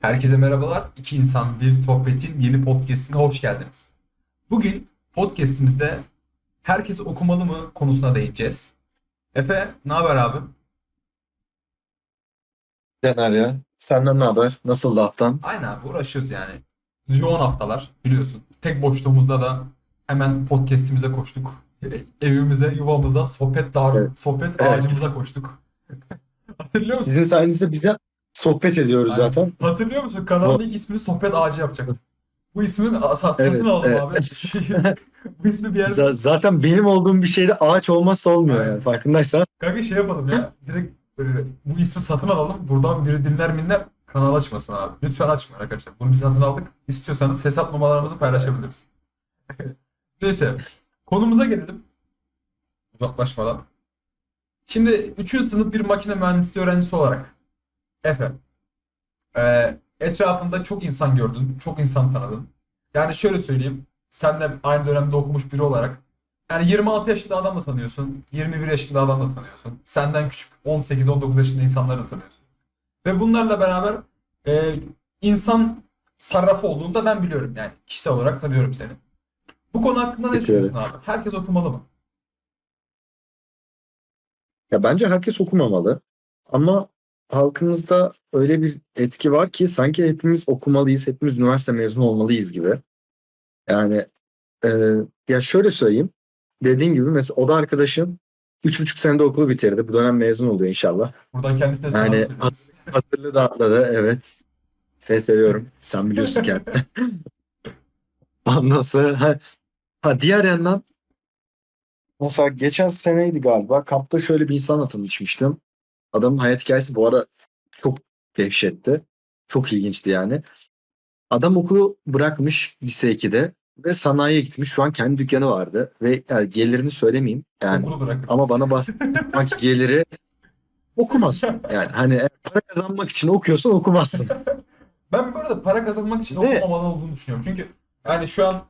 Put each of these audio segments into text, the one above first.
Herkese merhabalar. İki insan bir sohbetin yeni podcastine hoş geldiniz. Bugün podcastimizde herkes okumalı mı konusuna değineceğiz. Efe, ne haber abi? Caner ya. Senden ne haber? Nasıl haftan? Aynı abi uğraşıyoruz yani. Yoğun haftalar biliyorsun. Tek boşluğumuzda da hemen podcastimize koştuk. Evimize, yuvamıza, sohbet dar, Evet. sohbet Evet. ağacımıza koştuk. Hatırlıyor musun? Sizin sayenizde bize sohbet ediyoruz Aynen. zaten. Hatırlıyor musun? Kanalın ilk ismini sohbet ağacı yapacaktık. Bu ismin a- sa- Evet, satın aldım evet. abi. Bu ismi bir yerde Z- zaten benim olduğum bir şeyde ağaç olmazsa olmuyor Aynen. yani farkındaysan. Kanka şey yapalım ya. Direkt e, bu ismi satın alalım. Buradan biri dinler minler kanal açmasın abi. Lütfen açmayın arkadaşlar. Bunu biz satın aldık. İstiyorsanız hesap numaralarımızı paylaşabiliriz. Neyse. Konumuza gelelim. Uzaklaşmadan. Şimdi 3. sınıf bir makine mühendisliği öğrencisi olarak Efe e, etrafında çok insan gördün. Çok insan tanıdın. Yani şöyle söyleyeyim. Sen de aynı dönemde okumuş biri olarak yani 26 yaşında adam da tanıyorsun. 21 yaşında adam da tanıyorsun. Senden küçük 18-19 yaşında insanları tanıyorsun. Ve bunlarla beraber e, insan sarrafı olduğunu da ben biliyorum yani. Kişisel olarak tanıyorum seni. Bu konu hakkında ne Peki, düşünüyorsun abi? Herkes okumalı mı? Ya bence herkes okumamalı. Ama halkımızda öyle bir etki var ki sanki hepimiz okumalıyız, hepimiz üniversite mezunu olmalıyız gibi. Yani e, ya şöyle söyleyeyim. Dediğin gibi mesela o da arkadaşım 3,5 senede okulu bitirdi. Bu dönem mezun oluyor inşallah. Buradan kendisine selam Yani. Hatırlı da atladı evet. Seni seviyorum. Sen biliyorsun ki. Ondan sonra ha, ha, diğer yandan mesela geçen seneydi galiba. Kampta şöyle bir insanla tanışmıştım. Adamın hayat hikayesi bu arada çok dehşetti. Çok ilginçti yani. Adam okulu bırakmış lise 2'de ve sanayiye gitmiş. Şu an kendi dükkanı vardı ve yani gelirini söylemeyeyim. Yani Okulu bırakırız. ama bana bahsettiğin ki geliri okumazsın. Yani hani para kazanmak için okuyorsan okumazsın. Ben bu arada para kazanmak için Ne? okumamalı olduğunu düşünüyorum. Çünkü yani şu an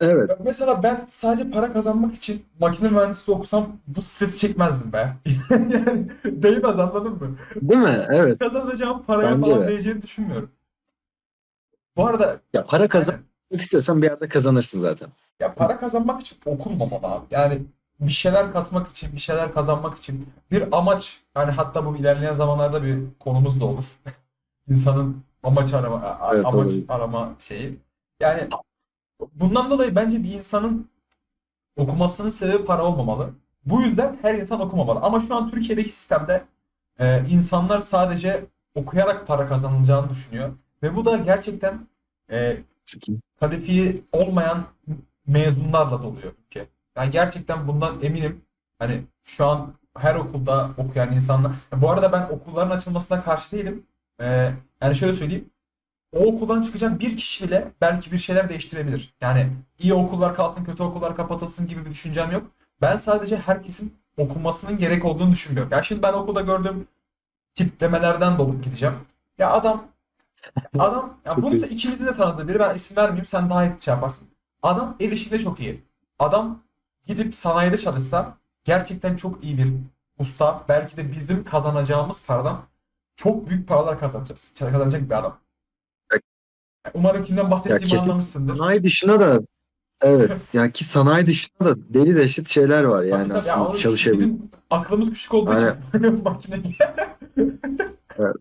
Evet. Mesela ben sadece para kazanmak için makine mühendisliği okusam bu stresi çekmezdim be. Yani değmez anladın mı? Değil mi? Evet. Kazanacağım paraya Bence falan de. değeceğini düşünmüyorum. Bu arada Ya para kazanmak aynen. istiyorsan bir yerde kazanırsın zaten. ya para kazanmak için okunmamalı abi. Yani bir şeyler katmak için, bir şeyler kazanmak için bir amaç yani hatta bu ilerleyen zamanlarda bir konumuz da olur. İnsanın amaç arama Evet, amaç olabilir. arama şeyi. Yani bundan dolayı bence bir insanın okumasının sebebi para olmamalı. Bu yüzden her insan okumamalı. Ama şu an Türkiye'deki sistemde e, insanlar sadece okuyarak para kazanılacağını düşünüyor. Ve bu da gerçekten e, kalifiye olmayan mezunlarla doluyor ülke. Yani gerçekten bundan eminim. Hani şu an her okulda okuyan insanlar. Bu arada ben okulların açılmasına karşı değilim. Ee, yani şöyle söyleyeyim. O okuldan çıkacak bir kişi bile belki bir şeyler değiştirebilir. Yani iyi okullar kalsın, kötü okullar kapatılsın gibi bir düşüncem yok. Ben sadece herkesin okumasının gerek olduğunu düşünmüyorum. Ya şimdi ben okulda gördüğüm tiplemelerden dolup gideceğim. Ya adam adam ya bunu ise ikimizin de tanıdığı biri ben isim vermeyeyim sen daha iyi şey yaparsın. Adam el işinde çok iyi. Adam gidip sanayide çalışsa gerçekten çok iyi bir usta. Belki de bizim kazanacağımız paradan çok büyük paralar kazanacağız. Kazanacak bir adam. Ya- Umarım kimden bahsettiğimi kesin- anlamışsındır. Sanayi dışına da evet yani ki sanayi dışında da deli deşit şeyler var Tabii yani tabii. Ya aslında onun çalışabilir. Bizim aklımız küçük olduğu için makine Evet.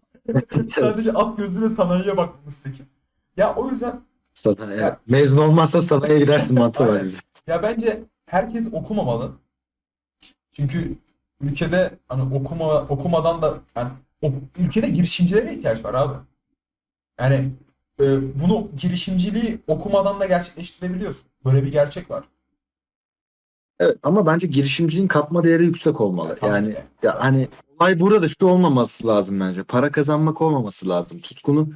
Sadece at gözüyle sanayiye baktınız peki. Ya o yüzden Sanayi, Ya- Mezun olmazsan sanayiye gidersin mantığı var Aynen. bizde. ya bence herkes okumamalı. Çünkü ülkede hani okuma okumadan da yani o, ülkede girişimcilere ihtiyaç var abi. Yani e, bunu girişimciliği okumadan da gerçekleştirebiliyorsun. Böyle bir gerçek var. Evet ama bence girişimciliğin katma değeri yüksek olmalı. Tabii Yani ki. ya hani olay burada da şu olmaması lazım bence. Para kazanmak olmaması lazım. Tutkunu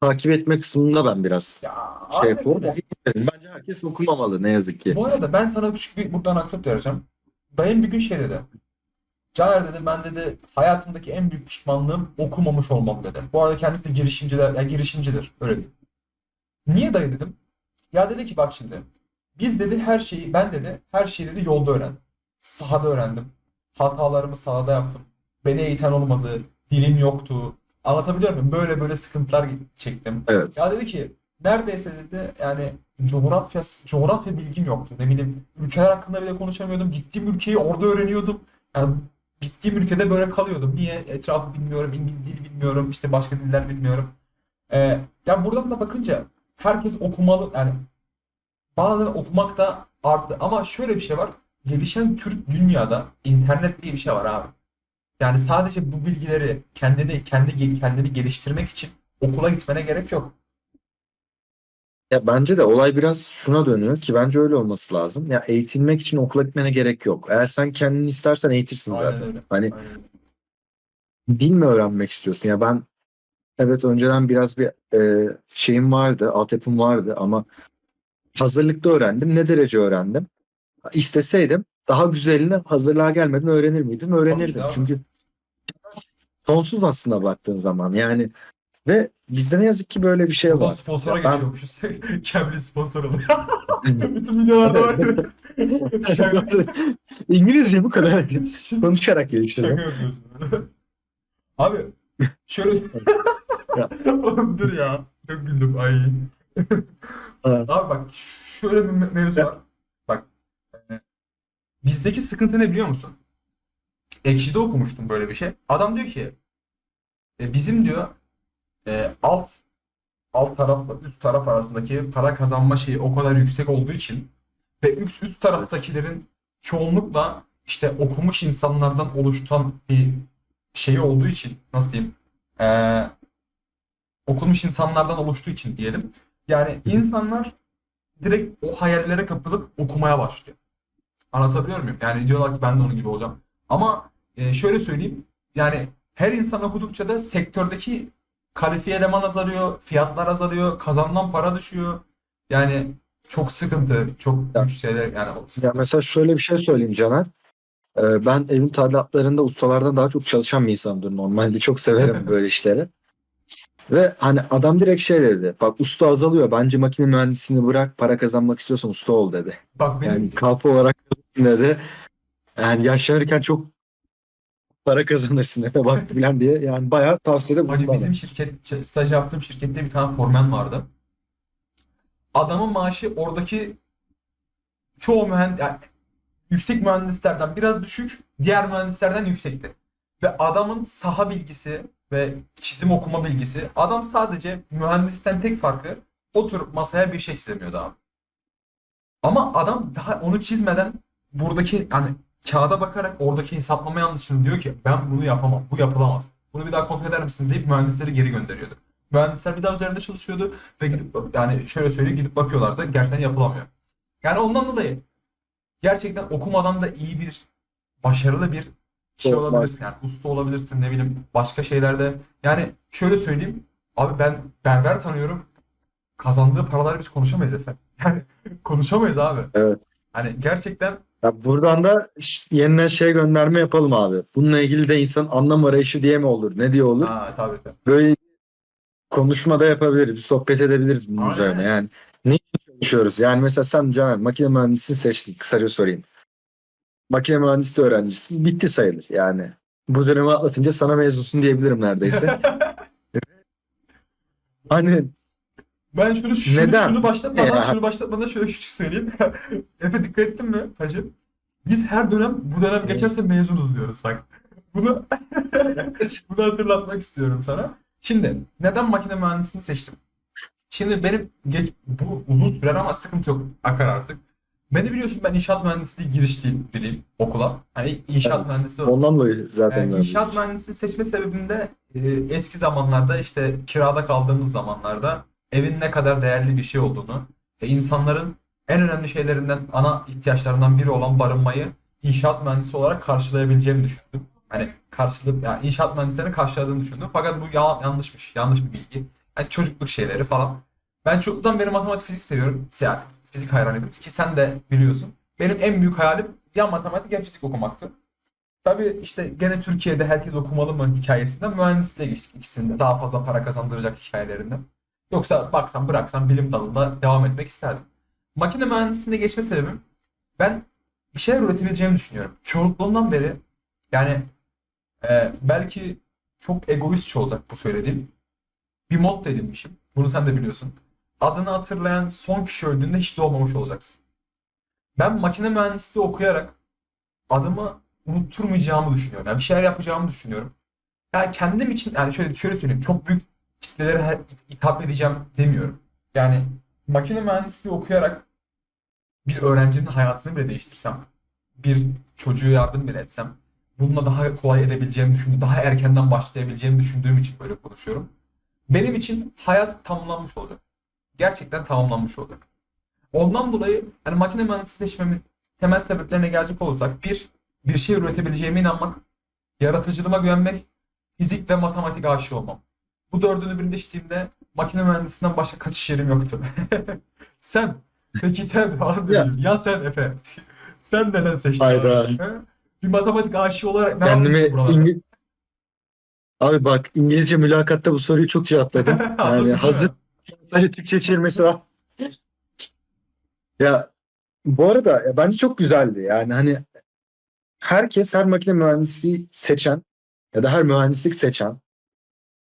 takip etme kısmında ben biraz Ya şey yapıyorum. Bence herkes okumamalı ne yazık ki. Bu arada ben sana küçük bir buradan anekdot vereceğim. Dayım bir gün şey dedi. Caner dedi ben dedi hayatımdaki en büyük pişmanlığım okumamış olmam dedi. Bu arada kendisi de girişimciler, yani girişimcidir öyle diyeyim. Niye dayı dedim. Ya dedi ki bak şimdi biz dedi her şeyi ben dedi her şeyi dedi yolda öğrendim. Sahada öğrendim. Hatalarımı sahada yaptım. Beni eğiten olmadı. Dilim yoktu. Anlatabiliyor muyum? Böyle böyle sıkıntılar çektim. Evet. Ya dedi ki neredeyse dedi yani coğrafya coğrafya bilgim yoktu. Ne bileyim ülkeler hakkında bile konuşamıyordum. Gittiğim ülkeyi orada öğreniyordum. Yani gittiğim ülkede böyle kalıyordum. Niye? Etrafı bilmiyorum, İngiliz dili bilmiyorum, işte başka diller bilmiyorum. Ee, ya buradan da bakınca herkes okumalı yani bazen okumak da artı ama şöyle bir şey var. Gelişen Türk dünyada internet diye bir şey var abi. Yani sadece bu bilgileri kendini kendi kendini geliştirmek için okula gitmene gerek yok. Ya bence de olay biraz şuna dönüyor ki bence öyle olması lazım. Ya eğitilmek için okula gitmene gerek yok. Eğer sen kendini istersen eğitirsin Aynen zaten. öyle. Hani Aynen dil mi öğrenmek istiyorsun? Ya ben evet önceden biraz bir e, şeyim vardı, altyapım vardı ama hazırlıkta öğrendim. Ne derece öğrendim? İsteseydim daha güzelini hazırlığa gelmeden öğrenir miydim? Öğrenirdim. abi. Çünkü sonsuz aslında baktığın zaman yani ve bizde ne yazık ki böyle bir şey Buradan var. sponsora Ya ben- geçiyormuşuz. Cambly sponsor oluyor. Bütün videolarda var. İngilizce bu kadar konuşarak geliştirdim. yapıyorsun. Abi şöyle. Oğlum dur ya. Çok güldüm ay. Abi bak şöyle bir me- mevzu var. Bak bizdeki sıkıntı ne biliyor musun? Ekşi'de okumuştum böyle bir şey. Adam diyor ki e, bizim diyor e, alt alt tarafla üst taraf arasındaki para kazanma şeyi o kadar yüksek olduğu için ve üst üst taraftakilerin çoğunlukla işte okumuş insanlardan oluşan bir şeyi olduğu için nasıl diyeyim e, okumuş insanlardan oluştuğu için diyelim. Yani insanlar direkt o hayallere kapılıp okumaya başlıyor. Anlatabiliyor muyum? Yani diyorlar ki ben de onun gibi olacağım. Ama e, şöyle söyleyeyim. Yani her insan okudukça da sektördeki kalifiye eleman azalıyor, fiyatlar azalıyor, kazanılan para düşüyor. Yani çok sıkıntı, çok Ya. büyük şeyler yani Ya mesela şöyle bir şey söyleyeyim Caner. Ee, Ben evin tadilatlarında ustalardan daha çok çalışan bir insandır normalde. Çok severim böyle işleri. Ve hani adam direkt şey dedi. Bak usta azalıyor. Bence makine mühendisliğini bırak. Para kazanmak istiyorsan usta ol dedi. Bak benim Yani kalfa olarak dedi. Yani yaşlanırken çok para kazanırsın Efe baktı bilen diye. Yani bayağı tavsiyede bulundu Hacı bizim şirket, staj yaptığım şirkette bir tane formen vardı. Adamın maaşı oradaki çoğu mühendis, yani yüksek mühendislerden biraz düşük, diğer mühendislerden yüksekti. Ve adamın saha bilgisi ve çizim okuma bilgisi, adam sadece mühendisten tek farkı oturup masaya bir şey çizemiyordu abi. Ama adam daha onu çizmeden buradaki hani kağıda bakarak oradaki hesaplama yanlışını diyor ki ben bunu yapamam, bu yapılamaz. Bunu bir daha kontrol eder misiniz deyip mühendisleri geri gönderiyordu. Mühendisler bir daha üzerinde çalışıyordu ve gidip yani şöyle söyleyeyim gidip bakıyorlardı gerçekten yapılamıyor. Yani ondan dolayı gerçekten okumadan da iyi bir başarılı bir şey olabilirsin. Yani usta olabilirsin ne bileyim başka şeylerde. Yani şöyle söyleyeyim abi ben berber tanıyorum. Kazandığı paraları biz konuşamayız efendim. Yani konuşamayız abi. Evet. Hani gerçekten Ya buradan da yeniden şey gönderme yapalım abi. Bununla ilgili de insan anlam arayışı diye mi olur? Ne diye olur? ha tabii tabii. Böyle konuşma da yapabiliriz. Sohbet edebiliriz bunun Aynen. üzerine. Yani ne çalışıyoruz? Yani mesela sen Caner makine mühendisliğini seçtin. Kısaca sorayım. Makine mühendisliği öğrencisin. Bitti sayılır yani. Bu dönemi atlatınca sana mezunsun diyebilirim neredeyse. hani Ben şunu şunu, Neden? şunu başlatmadan Ya. şunu başlatmadan şöyle küçük söyleyeyim. Efe dikkat ettin mi hacı? Biz her dönem bu dönem geçerse mezunuz diyoruz bak. Bunu bunu hatırlatmak istiyorum sana. Şimdi neden makine mühendisliğini seçtim? Şimdi benim geç, bu uzun sürer ama sıkıntı yok. Akar artık. Beni biliyorsun ben inşaat mühendisliği giriş değil bileyim okula. Hani inşaat Evet. mühendisi ondan dolayı zaten böyle inşaat mühendisliği seçme sebebim de e, eski zamanlarda işte kirada kaldığımız zamanlarda evin ne kadar değerli bir şey olduğunu, e, insanların en önemli şeylerinden, ana ihtiyaçlarından biri olan barınmayı inşaat mühendisi olarak karşılayabileceğimi düşündüm. Hani karşılık, yani inşaat mühendislerinin karşıladığını düşündüm. Fakat bu ya- yanlışmış, yanlış bir bilgi. Yani çocukluk şeyleri falan. Ben çocukluktan beri matematik fizik seviyorum. Yani fizik hayranıydım ki sen de biliyorsun. Benim en büyük hayalim ya matematik ya fizik okumaktı. Tabii işte gene Türkiye'de herkes okumalı mı hikayesinden mühendisliğe geçtik ikisinde. Daha fazla para kazandıracak hikayelerinden. Yoksa baksan bıraksan bilim dalında devam etmek isterdim. Makine mühendisliğine geçme sebebim ben bir şeyler üretebileceğimi düşünüyorum. Çocukluğumdan beri yani e, belki çok egoistçe olacak bu söylediğim. Bir mod edinmişim. Bunu sen de biliyorsun. Adını hatırlayan son kişi öldüğünde hiç doğmamış olacaksın. Ben makine mühendisliği okuyarak adımı unutturmayacağımı düşünüyorum. Yani bir şeyler yapacağımı düşünüyorum. Yani kendim için yani şöyle şöyle söyleyeyim. Çok büyük kitlelere hitap edeceğim demiyorum. Yani makine mühendisliği okuyarak bir öğrencinin hayatını bile değiştirsem, bir çocuğa yardım bile etsem, bununla daha kolay edebileceğimi düşündüğüm, daha erkenden başlayabileceğimi düşündüğüm için böyle konuşuyorum. Benim için hayat tamamlanmış olacak. Gerçekten tamamlanmış olacak. Ondan dolayı hani makine mühendisliği seçmemin temel sebeplerine gelecek olursak bir, bir şey üretebileceğime inanmak, yaratıcılığıma güvenmek, fizik ve matematik aşığı olmam. Bu dördünü birleştiğimde makine mühendisinden başka kaçış yerim yoktu. sen, peki sen falan diyorum. Ya sen Efe. Sen neden seçtin? Hayda. Bir matematik aşığı olarak ne Kendimi? İngi- Abi bak İngilizce mülakatta bu soruyu çok cevapladım. Yani hazır sadece Türkçe çevirmesi var. Ya bu arada ya bence çok güzeldi. Yani hani herkes her makine mühendisliği seçen ya da her mühendislik seçen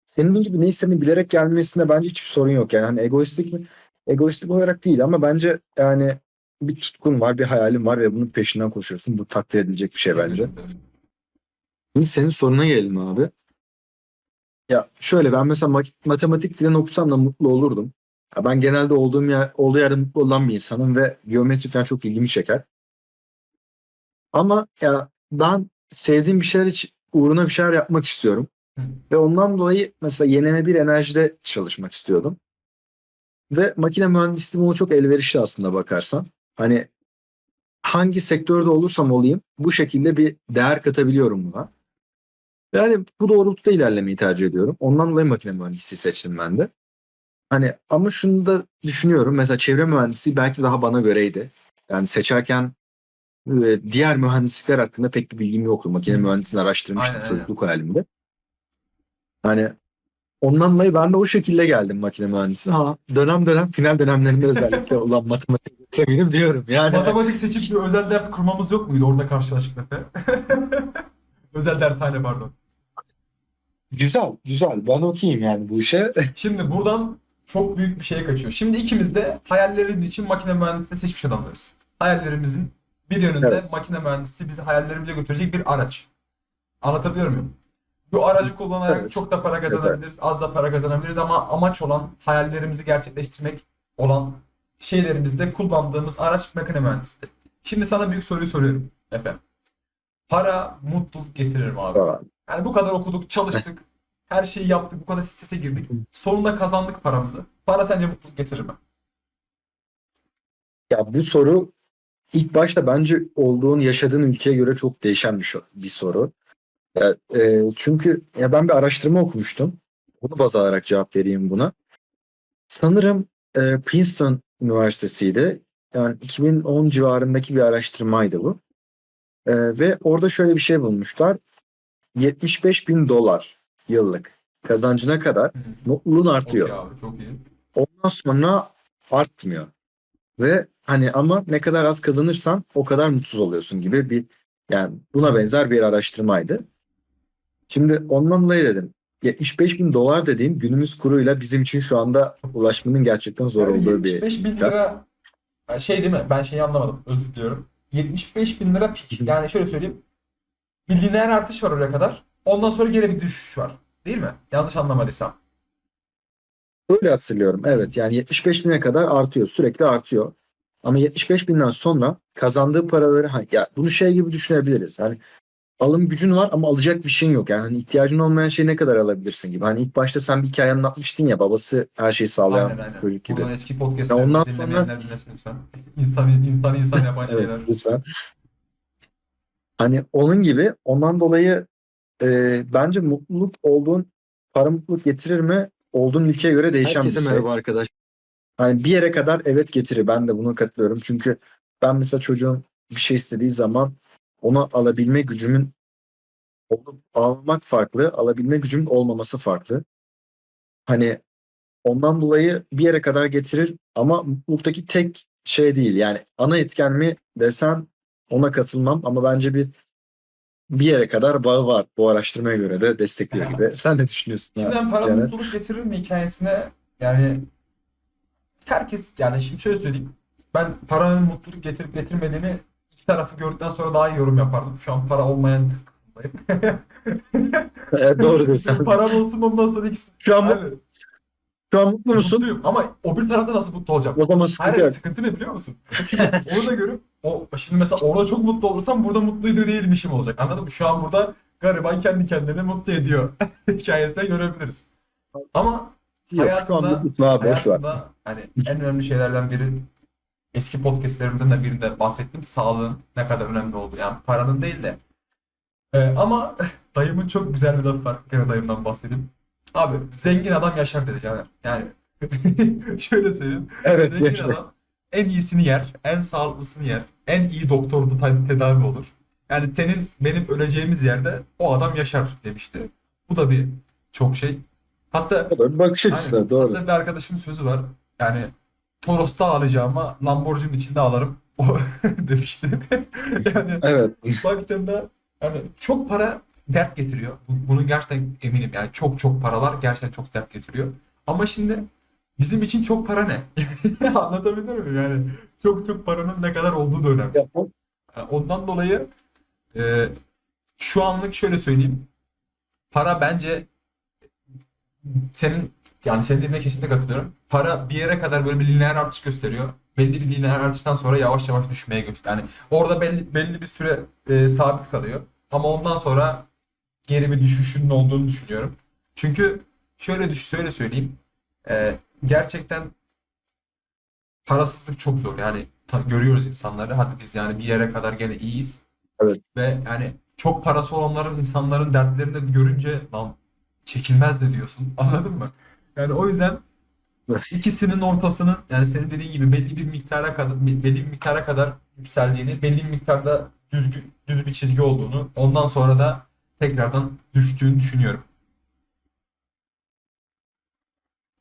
senin gibi ne istediğini bilerek gelmesine bence hiçbir sorun yok. Yani hani egoistlik mi? Egoistlik olarak değil ama bence yani bir tutkun var, bir hayalin var ve bunun peşinden koşuyorsun. Bu takdir edilecek bir şey bence. Şimdi senin soruna gelelim abi. Ya şöyle ben mesela matematik falan okusam da mutlu olurdum. Ya ben genelde olduğum yer, olduğu yerde mutlu olan bir insanım ve geometri falan çok ilgimi çeker. Ama ya ben sevdiğim bir şeyler için uğruna bir şeyler yapmak istiyorum. Ve ondan dolayı mesela yenilenebilir enerjide çalışmak istiyordum. Ve makine mühendisliği buna çok elverişli aslında bakarsan. Hani hangi sektörde olursam olayım bu şekilde bir değer katabiliyorum buna. Yani bu doğrultuda ilerlemeyi tercih ediyorum. Ondan dolayı makine mühendisliği seçtim ben de. Hani ama şunu da düşünüyorum. Mesela çevre mühendisliği belki daha bana göreydi. Yani seçerken e, diğer mühendislikler hakkında pek bir bilgim yoktu. Makine mühendisliğini araştırmıştım Aynen, aynen. çocukluk hayalimde. Hani ondan dolayı ben de o şekilde geldim makine mühendisi. Ha dönem dönem final dönemlerinde özellikle olan matematik sevdim diyorum. Yani Matematik seçip bir özel ders kurmamız yok muydu orada karşılaşıp Efe? özel dershane pardon. güzel güzel ben okuyayım yani bu işe. Şimdi buradan çok büyük bir şey kaçıyor. Şimdi ikimiz de hayallerin için makine mühendisliği seçmiş adamlarız. Hayallerimizin bir yönünde Evet. makine mühendisliği bizi hayallerimize götürecek bir araç. Anlatabiliyor muyum? Bu aracı kullanarak Evet. çok da para kazanabiliriz, az da para kazanabiliriz ama amaç olan hayallerimizi gerçekleştirmek olan şeylerimizde kullandığımız araç makine mühendisliği. Şimdi sana büyük soruyu soruyorum Efe. Para mutluluk getirir mi abi? Yani bu kadar okuduk, çalıştık, her şeyi yaptık, bu kadar strese girdik. Sonunda kazandık paramızı. Para sence mutluluk getirir mi? Ya bu soru ilk başta bence olduğun, yaşadığın ülkeye göre çok değişen bir soru. Ya, e, çünkü ya ben bir araştırma okumuştum. Bunu baz alarak cevap vereyim buna. Sanırım e, Princeton Üniversitesi'ydi. Yani 2010 civarındaki bir araştırmaydı bu. E, ve orada şöyle bir şey bulmuşlar. 75 bin dolar yıllık kazancına kadar mutluluğun Çok artıyor. iyi abi, çok iyi. Ondan sonra artmıyor. Ve hani ama ne kadar az kazanırsan o kadar mutsuz oluyorsun gibi bir yani buna benzer bir araştırmaydı. Şimdi ondan dolayı dedim 75 bin dolar dediğim günümüz kuruyla bizim için şu anda ulaşmanın gerçekten zor Yani olduğu bir 75 bin lira şey değil mi? Ben şeyi anlamadım. Özür diliyorum. 75 bin lira pik. Yani şöyle söyleyeyim. Bir lineer artış var oraya kadar. Ondan sonra geri bir düşüş var. Değil mi? Yanlış anlamadıysam. Öyle hatırlıyorum. Evet yani 75 bine kadar artıyor. Sürekli artıyor. Ama 75 binden sonra kazandığı paraları ya bunu şey gibi düşünebiliriz. Hani alım gücün var ama alacak bir şeyin yok. Yani hani ihtiyacın olmayan şeyi ne kadar alabilirsin gibi. Hani ilk başta sen bir hikaye anlatmıştın ya babası her şeyi sağlayan Aynen aynen. çocuk gibi. Buradan eski Ya podcast'ları ondan dinlesin lütfen. İnsan, insan insan yapan şeyler. Evet lütfen. Hani onun gibi ondan dolayı e, bence mutluluk olduğun para mutluluk getirir mi? Olduğun ülkeye göre değişen Herkese bir şey. merhaba arkadaş. Hani bir yere kadar evet getirir. Ben de buna katılıyorum. Çünkü ben mesela çocuğum bir şey istediği zaman onu alabilme gücümün olup almak farklı, alabilme gücümün olmaması farklı. Hani ondan dolayı bir yere kadar getirir ama mutluluktaki tek şey değil. Yani ana etken mi desen ona katılmam ama bence bir bir yere kadar bağı var. Bu araştırmaya göre de destekliyor gibi. Sen ne düşünüyorsun? Şimdi ha, ben para Caner? mutluluk getirir mi hikayesine yani herkes yani şimdi şöyle söyleyeyim. Ben paranın mutluluk getirip getirmediğini iki tarafı gördükten sonra daha iyi yorum yapardım. Şu an para olmayan kısımdayım. Evet, doğru diyorsun. Param olsun ondan sonra ikisi. Şu an, Yani şu an mutlu musun? mutluyum ama o bir tarafta nasıl mutlu olacağım? O zaman Hayır sıkıntı yok. sıkıntı ne biliyor musun? Şimdi onu da görüp o şimdi mesela orada çok mutlu olursam burada mutluydu değilmişim olacak. Anladın mı? Şu an burada gariban kendi kendini mutlu ediyor hikayesine görebiliriz. Ama Yok, hayatımda- mutlu abi hayatımda hani en önemli şeylerden biri eski podcastlerimizden de birinde bahsettiğim sağlığın ne kadar önemli olduğu. Yani paranın değil de. Ee, ama dayımın çok güzel bir lafı var. Gene dayımdan bahsedeyim. Abi zengin adam yaşar dedi Caner. Yani şöyle söyleyeyim. Evet Zengin yaşa. adam en iyisini yer, en sağlıklısını yer, en iyi doktorda tedavi olur. Yani senin benim öleceğimiz yerde o adam yaşar demişti. Bu da bir çok şey. Hatta bakış açısı da doğru. Hatta bir arkadaşımın sözü var. Yani Toros'ta alacağıma Lamborghini içinde alırım. O demişti. yani Evet. baktığımda hani çok para dert getiriyor. Bu- Bunun gerçekten eminim. Yani çok çok paralar gerçekten çok dert getiriyor. Ama şimdi bizim için çok para ne? Anlatabilir miyim? Yani çok çok paranın ne kadar olduğu da önemli. Yani Ondan dolayı e, şu anlık şöyle söyleyeyim. Para bence senin yani senin dediğine kesinlikle katılıyorum. Para bir yere kadar böyle bir lineer artış gösteriyor. Belli bir lineer artıştan sonra yavaş yavaş düşmeye gösteriyor. Yani orada belli belli bir süre e, sabit kalıyor. Ama ondan sonra geri bir düşüşünün olduğunu düşünüyorum. Çünkü şöyle düş şöyle söyleyeyim. E, gerçekten parasızlık çok zor. Yani görüyoruz insanları. Hadi biz yani bir yere kadar gene iyiyiz. Evet. Ve yani çok parası olanların insanların dertlerini de görünce lan çekilmez de diyorsun. Anladın mı? Yani o yüzden ikisinin ortasının yani senin dediğin gibi belli bir miktara kadar belli bir miktara kadar yükseldiğini, belli bir miktarda düzgün düz bir çizgi olduğunu, ondan sonra da tekrardan düştüğünü düşünüyorum.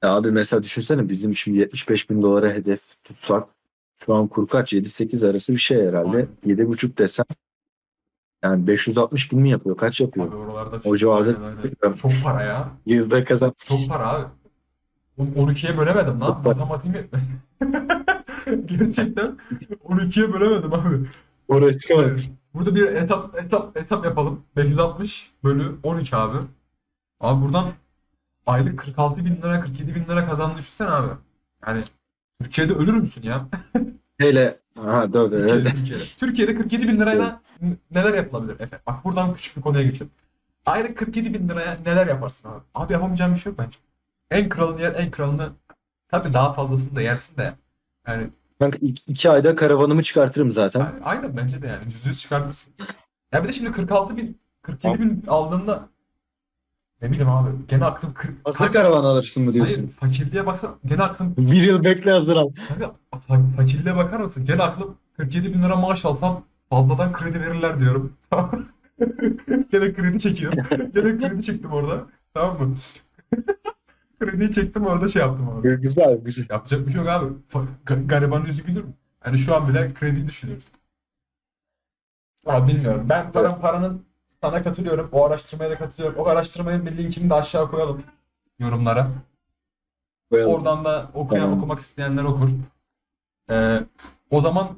Ya abi mesela düşünsene bizim şimdi 75 bin dolara hedef tutsak şu an kur kaç? 7-8 arası bir şey herhalde. Aynen. 7,5 desem yani 560 bin mi yapıyor? Kaç Abi yapıyor? oralarda O civarda Aynen, aynen. çok para ya. Yılda kazan. Çok para abi. Oğlum 12'ye bölemedim lan. Matematiğim yetmedi. Gerçekten 12'ye bölemedim abi. Oraya çıkamadım. Burada bir hesap hesap hesap yapalım. 560 bölü 12 abi. Abi buradan aylık 46 bin lira 47 bin lira kazandığını düşünsene abi. Yani Türkiye'de ölür müsün ya? Hele ha doğru Türkiye'de. Türkiye'de. Türkiye'de 47 bin lirayla neler yapılabilir Efe? Bak buradan küçük bir konuya geçelim. Aylık 47 bin liraya neler yaparsın abi? Abi yapamayacağım bir şey yok bence. En kralını yer, en kralını tabii daha fazlasını da yersin de. Yani Kanka iki, iki ayda karavanımı çıkartırım zaten. Yani aynen bence de yani yüzde yüz çıkartırsın. Ya bir de şimdi 46 bin 47 bin aldığında ne bileyim abi gene aklım kır... Hazır karavan alırsın mı Hayır diyorsun? fakirliğe baksan gene aklım Bir yıl bekle hazır al. kanka, fa- fakirliğe bakar mısın? Gene aklım 47 bin lira maaş alsam fazladan kredi verirler diyorum. gene kredi çekiyorum. Gene kredi çektim orada. Tamam mı? Krediyi çektim orada şey yaptım abi. Güzel güzel. Yapacak bir şey yok abi. Ga- garibanın yüzü gülür mü? Yani şu an bile krediyi düşünüyoruz. Abi bilmiyorum. Ben paran, paranın sana katılıyorum. O araştırmaya da katılıyorum. O araştırmanın bir linkini de aşağı koyalım yorumlara. Koyalım. Oradan da okuyan Tamam. okumak isteyenler okur. Ee, o zaman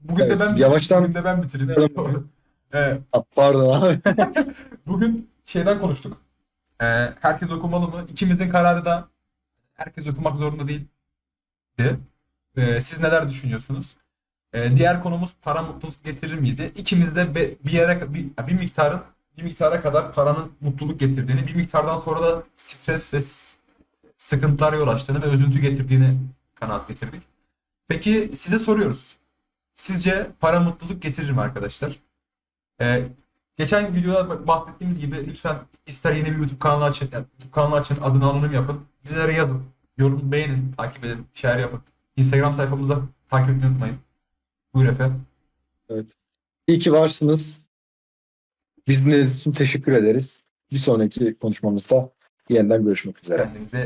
bugün de Evet, ben yavaştan- bugün de ben bitireyim. Tamam. Ee, Pardon abi. Bugün şeyden konuştuk. Ee, herkes okumalı mı? İkimizin kararı da herkes okumak zorunda değil. De. Ee, siz neler düşünüyorsunuz? Ee, diğer konumuz para mutluluk getirir miydi? İkimiz de be- bir yere bir, bir miktarın bir miktara kadar paranın mutluluk getirdiğini, bir miktardan sonra da stres ve sıkıntılar yol açtığını ve üzüntü getirdiğini kanaat getirdik. Peki size soruyoruz. Sizce para mutluluk getirir mi arkadaşlar? Ee, Geçen videoda bahsettiğimiz gibi lütfen ister yeni bir YouTube kanalı açın, yani YouTube kanalı açın, adını anonim yapın. Bizlere yazın, yorum beğenin, takip edin, share yapın. Instagram sayfamızda takip etmeyi unutmayın. Buyur Efe. İyi ki varsınız. Biz dinlediğiniz için teşekkür ederiz. Bir sonraki konuşmamızda yeniden görüşmek üzere. Kendinize